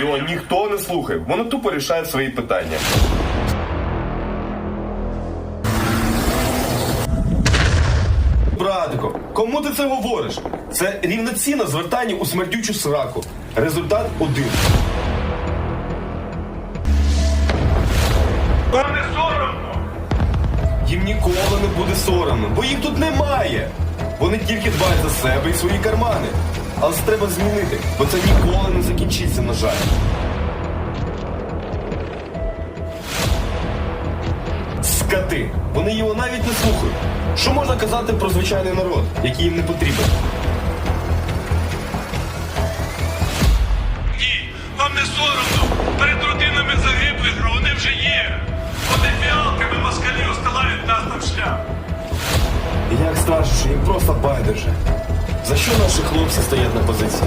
його ніхто не слухає. Воно тупо рішає свої питання. Братико, кому ти це говориш? Це рівноцінне звертання у смердючу сраку. Результат один. Вам не соромно? Їм ніколи не буде соромно, бо їх тут немає. Вони тільки дбають за себе і свої кармани. Але це треба змінити, бо це ніколи не закінчиться, на жаль. Скати. Вони його навіть не слухають. Що можна казати про звичайний народ, який їм не потрібен? Ні, вам не соромно. Страшно, що їм просто байдуже. За що наші хлопці стоять на позиції?